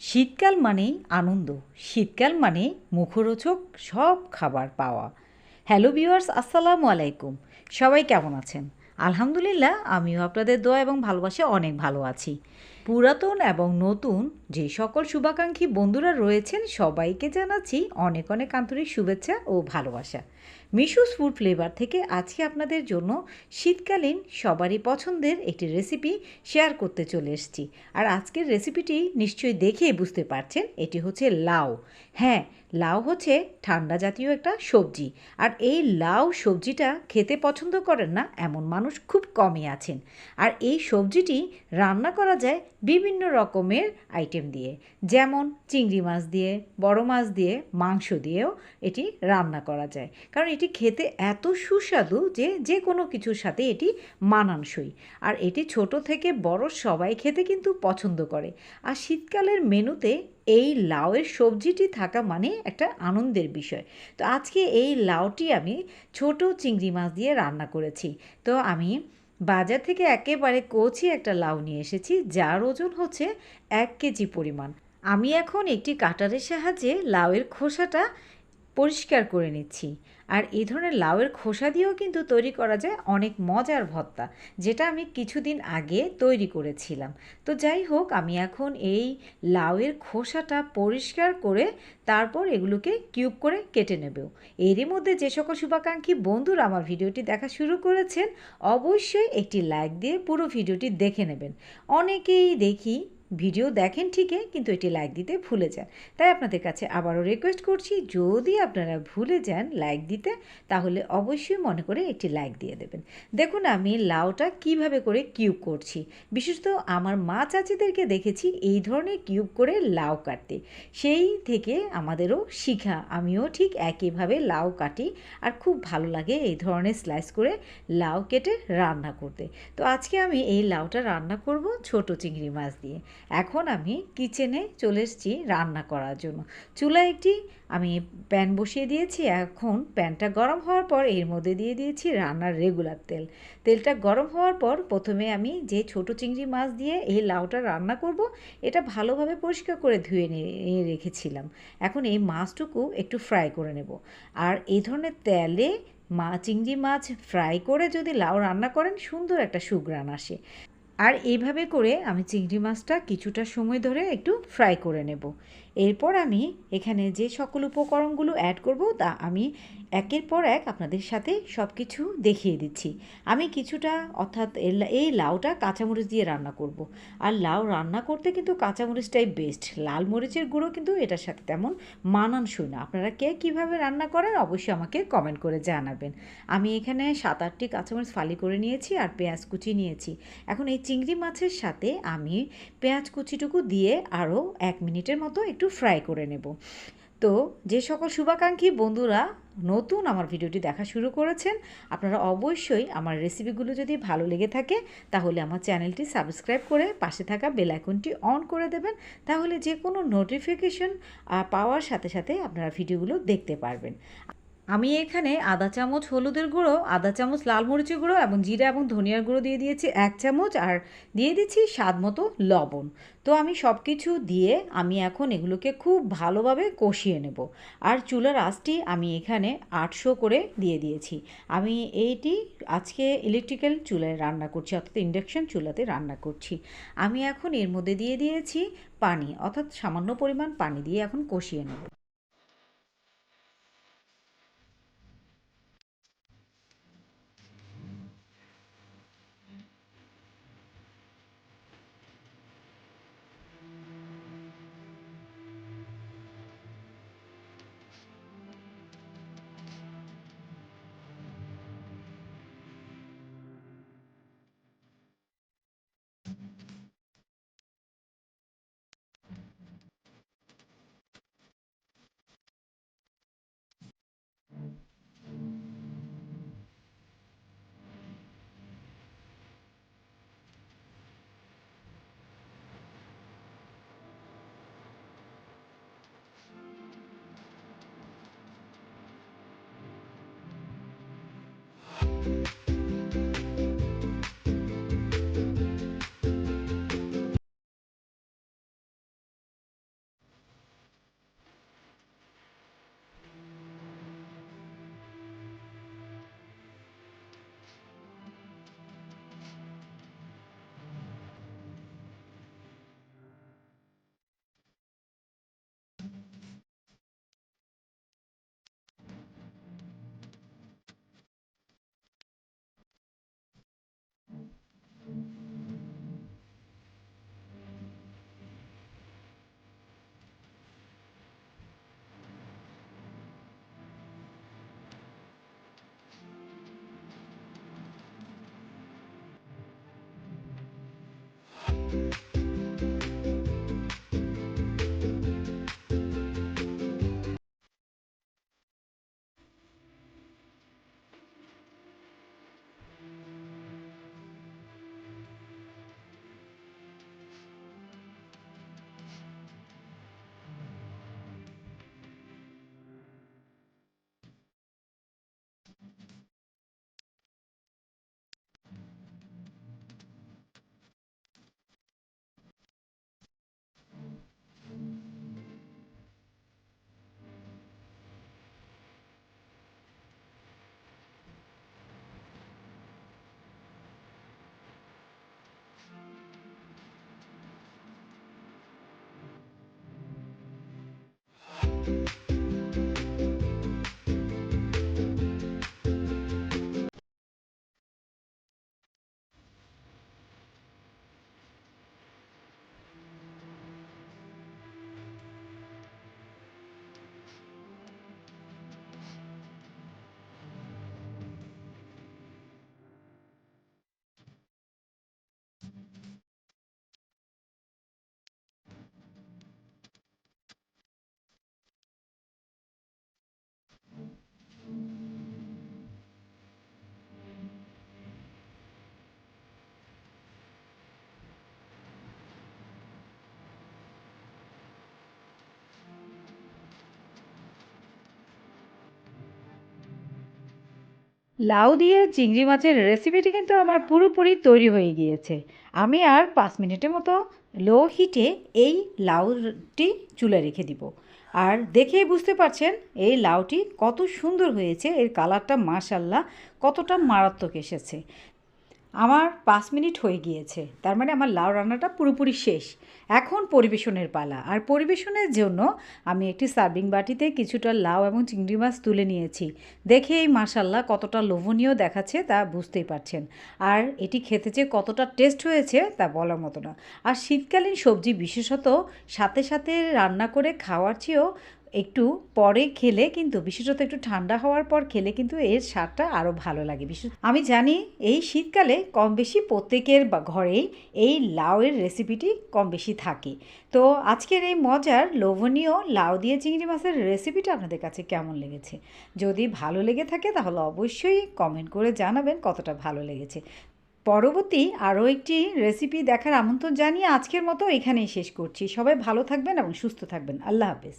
শীতকাল মানেই আনন্দ, শীতকাল মানে মুখরোচক সব খাবার পাওয়া। হ্যালো ভিউয়ার্স, আসসালামু আলাইকুম। সবাই কেমন আছেন? আলহামদুলিল্লাহ, আমিও আপনাদের দোয়া এবং ভালোবাসে অনেক ভালো আছি। পুরাতন এবং নতুন যে সকল শুভাকাঙ্ক্ষী বন্ধুরা রয়েছেন, সবাইকে জানাচ্ছি অনেক অনেক আন্তরিক শুভেচ্ছা ও ভালোবাসা। মিশুস ফুড ফ্লেভার থেকে আজকে আপনাদের জন্য শীতকালীন সবারই পছন্দের একটি রেসিপি শেয়ার করতে চলে এসেছি। আর আজকের রেসিপিটি নিশ্চয়ই দেখেই বুঝতে পারছেন, এটি হচ্ছে লাউ। হ্যাঁ লাউ হচ্ছে ঠান্ডা জাতীয় একটা সবজি। আর এই লাউ সবজিটা খেতে পছন্দ করেন না এমন মানুষ খুব কমই আছেন। আর এই সবজিটি রান্না করা যায় বিভিন্ন রকমের আইটেম দিয়ে। যেমন চিংড়ি মাছ দিয়ে, বড় মাছ দিয়ে, মাংস দিয়েও এটি রান্না করা যায়। কারণ এটি খেতে এত সুস্বাদু যে যে কোনো কিছুর সাথে এটি মানানসই। আর এটি ছোট থেকে বড় সবাই খেতে কিন্তু পছন্দ করে। আর শীতকালের মেনুতে এই লাউয়ের সবজিটি থাকা মানে একটা আনন্দের বিষয়। তো আজকে এই লাউটি আমি ছোট চিংড়ি মাছ দিয়ে রান্না করেছি। তো আমি বাজার থেকে একেবারে কচি একটা লাউ নিয়ে এসেছি, যার ওজন হচ্ছে এক কেজি পরিমাণ। আমি এখন একটি কাটারের সাহায্যে লাউয়ের খোসাটা পরিষ্কার করে নিচ্ছি। আর এই ধরনের লাউয়ের খোসা দিয়েও কিন্তু তৈরি করা যায় অনেক মজার ভর্তা, যেটা আমি কিছুদিন আগে তৈরি করেছিলাম। তো যাই হোক, আমি এখন এই লাউয়ের খোসাটা পরিষ্কার করে তারপর এগুলোকে কিউব করে কেটে নেব। এরই মধ্যে যে সকল শুভাকাঙ্ক্ষী বন্ধুরা আমার ভিডিওটি দেখা শুরু করেছেন, অবশ্যই একটি লাইক দিয়ে পুরো ভিডিওটি দেখে নেবেন। অনেকেই দেখি ভিডিও দেখেন ঠিকই, কিন্তু এটি লাইক দিতে ভুলে যান। তাই আপনাদের কাছে আবারও রিকোয়েস্ট করছি, যদি আপনারা ভুলে যান লাইক দিতে, তাহলে অবশ্যই মনে করে একটি লাইক দিয়ে দেবেন। দেখুন, আমি লাউটা কীভাবে করে কিউব করছি। বিশেষত আমার মা চাচিদেরকে দেখেছি এই ধরনের কিউব করে লাউ কাটতে। সেই থেকে আমাদেরও শিখা। আমিও ঠিক একইভাবে লাউ কাটি, আর খুব ভালো লাগে এই ধরনের স্লাইস করে লাউ কেটে রান্না করতে। তো আজকে আমি এই লাউটা রান্না করব ছোট চিংড়ি মাছ দিয়ে। এখন আমি কিচেনে চলে এসেছি রান্না করার জন্য। চুলায় একটি আমি প্যান বসিয়ে দিয়েছি, এখন প্যানটা গরম হওয়ার পর এর মধ্যে দিয়ে দিয়েছি রান্নার রেগুলার তেল। তেলটা গরম হওয়ার পর প্রথমে আমি যে ছোট চিংড়ি মাছ দিয়ে এই লাউটা রান্না করব, এটা ভালোভাবে পরিষ্কার করে ধুয়ে নিয়ে রেখেছিলাম। এখন এই মাছটুকু একটু ফ্রাই করে নেব। আর এই ধরনের তেলে মা, চিংড়ি মাছ ফ্রাই করে যদি লাউ রান্না করেন, সুন্দর একটা সুগ্রান আসে। আর এইভাবে করে আমি চিংড়ি মাছটা কিছুটা সময় ধরে একটু ফ্রাই করে নেব। এরপর আমি এখানে যে সকল উপকরণগুলো অ্যাড করব, তা আমি একের পর এক আপনাদের সাথে সব কিছু দেখিয়ে দিচ্ছি। আমি কিছুটা, অর্থাৎ এই লাউটা কাঁচামরিচ দিয়ে রান্না করব। আর লাউ রান্না করতে কিন্তু কাঁচামরিচটাই বেস্ট লাল মরিচের গুঁড়ো কিন্তু এটার সাথে তেমন মানানসই না। আপনারা কে কীভাবে রান্না করেন অবশ্যই আমাকে কমেন্ট করে জানাবেন। আমি এখানে সাত আটটি কাঁচামরিচ ফালি করে নিয়েছি আর পেঁয়াজ কুচি নিয়েছি। এখন এই চিংড়ি মাছের সাথে আমি পেঁয়াজ কুচিটুকু দিয়ে আরও এক মিনিটের মতো একটু ফ্রাই করে নেব। তো যে সকল শুভাকাঙ্ক্ষী বন্ধুরা নতুন আমার ভিডিওটি দেখা শুরু করেছেন, আপনারা অবশ্যই আমার রেসিপিগুলো যদি ভালো লেগে থাকে, তাহলে আমার চ্যানেলটি সাবস্ক্রাইব করে পাশে থাকা বেল আইকনটি অন করে দেবেন। তাহলে যে কোনো নোটিফিকেশন পাওয়ার সাথে সাথে আপনারা ভিডিওগুলো দেখতে পারবেন। আমি এখানে আধা চামচ, হলুদের গুঁড়ো আধা চামচ, লাল মরিচের গুঁড়ো এবং জিরা এবং ধনিয়ার গুঁড়ো দিয়ে দিয়েছি এক চামচ আর দিয়ে দিচ্ছি স্বাদ মতো লবণ। তো আমি সব কিছু দিয়ে আমি এখন এগুলোকে খুব ভালোভাবে কষিয়ে নেব। আর চুলার আঁচটি আমি এখানে আটশো করে দিয়ে দিয়েছি। আমি এইটি আজকে ইলেকট্রিক্যাল চুলায় রান্না করছি, অর্থাৎ ইন্ডাকশান চুলাতে রান্না করছি। আমি এখন এর মধ্যে দিয়ে দিয়েছি পানি, অর্থাৎ সামান্য পরিমাণ পানি দিয়ে এখন কষিয়ে নেব। লাউ দিয়ে চিংড়ি মাছের রেসিপিটি কিন্তু আমার পুরোপুরি তৈরি হয়ে গিয়েছে। আমি আর পাঁচ মিনিটের মতো লো হিটে এই লাউটি চুলে রেখে দিব। আর দেখেই বুঝতে পারছেন, এই লাউটি কত সুন্দর হয়েছে, এর কালারটা মাশাল্লাহ কতটা মারাত্মক এসেছে। আমার পাঁচ মিনিট হয়ে গিয়েছে। তার মানে আমার লাউ রান্নাটা পুরোপুরি শেষ। এখন পরিবেশনের পালা। আর পরিবেশনের জন্য আমি একটি সার্ভিং বাটিতে কিছুটা লাউ এবং চিংড়ি মাছ তুলে নিয়েছি। দেখে এই মাসাল্লাহ কতটা লোভনীয় দেখাচ্ছে তা বুঝতেই পারছেন। আর এটি খেতে যে কতটা টেস্ট হয়েছে তা বলার মতো না। আর শীতকালীন সবজি বিশেষত সাথে সাথে রান্না করে খাওয়ার চেয়েও একটু পরে খেলে কিন্তু, বিশেষত একটু ঠান্ডা হওয়ার পর খেলে কিন্তু এর স্বাদটা আরও ভালো লাগে। বিশেষ আমি জানি এই শীতকালে কম বেশি প্রত্যেকের ঘরেই এই লাউয়ের রেসিপিটি কম বেশি থাকে। তো আজকের এই মজার লোভনীয় লাউ দিয়ে চিংড়ি মাছের রেসিপিটা আপনাদের কাছে কেমন লেগেছে? যদি ভালো লেগে থাকে তাহলে অবশ্যই কমেন্ট করে জানাবেন কতটা ভালো লেগেছে। পরবর্তী আরও একটি রেসিপি দেখার আমন্ত্রণ জানিয়ে আজকের মতো এখানেই শেষ করছি। সবাই ভালো থাকবেন এবং সুস্থ থাকবেন। আল্লাহ হাফেজ।